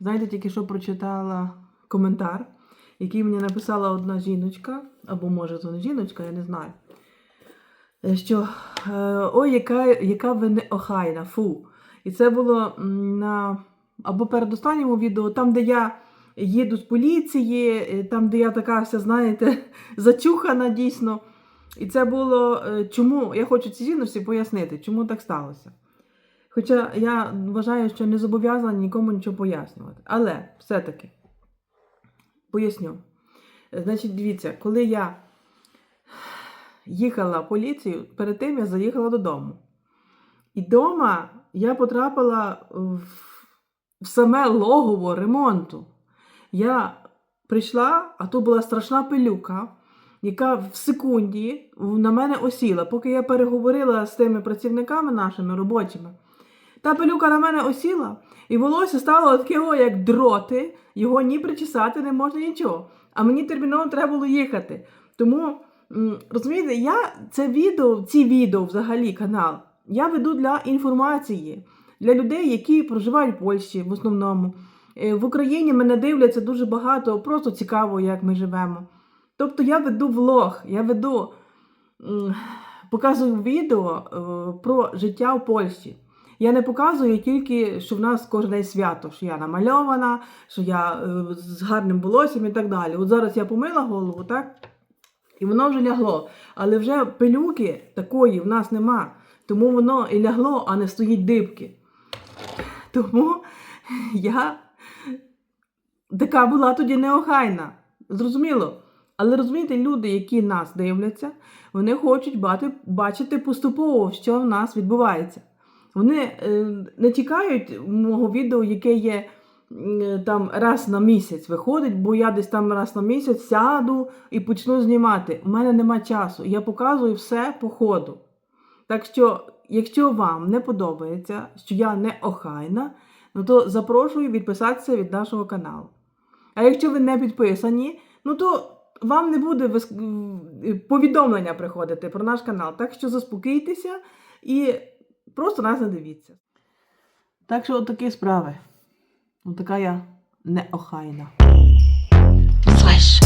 Знаєте, тільки що прочитала коментар, який мені написала одна жіночка, або може то не жіночка, я не знаю. е, Що е, ой, яка, яка ви неохайна, фу. І це було на або передостанньому відео, там, де я їду з поліції, е, там, де я така вся, знаєте, зачухана дійсно. І це було чому я хочу цій жіночці пояснити, чому так сталося. Хоча я вважаю, що не зобов'язана нікому нічого пояснювати. Але все-таки поясню. Значить, дивіться, коли я їхала в поліцію, перед тим я заїхала додому. І вдома я потрапила в, саме логово ремонту. Я прийшла, а тут була страшна пилюка, яка в секунді на мене осіла, поки я переговорила з тими працівниками нашими робочими. Та пилюка на мене осіла, і волосся стало таке, як дроти, його ні причесати не можна нічого. А мені терміново треба було їхати. Тому, розумієте, я це відео, ці відео взагалі канал, я веду для інформації, для людей, які проживають в Польщі в основному. Е, В Україні мене дивляться дуже багато, просто цікаво, як ми живемо. Тобто я веду влог, я веду, показую відео е, про життя в Польщі. Я не показую тільки, що в нас кожен день свято, що я намальована, що я е, з гарним волоссям і так далі. От зараз я помила голову, так? І воно вже лягло. Але вже пилюки такої в нас нема. Тому воно і лягло, а не стоїть дибки. Тому я така була тоді неохайна. Зрозуміло. Але розумієте, люди, які нас дивляться, вони хочуть бати, бачити поступово, що в нас відбувається. Вони е, не чекають мого відео, яке є м, там раз на місяць виходить, бо я десь там раз на місяць сяду і почну знімати. У мене нема часу. Я показую все по ходу. Так що, якщо вам не подобається, що я не охайна, ну то запрошую відписатися від нашого каналу. А якщо ви не підписані, ну то вам не буде повідомлення приходити про наш канал. Так що заспокійтеся і просто нас не дивіться. Так що, отакі такі справи. От така я неохайна. Flesh.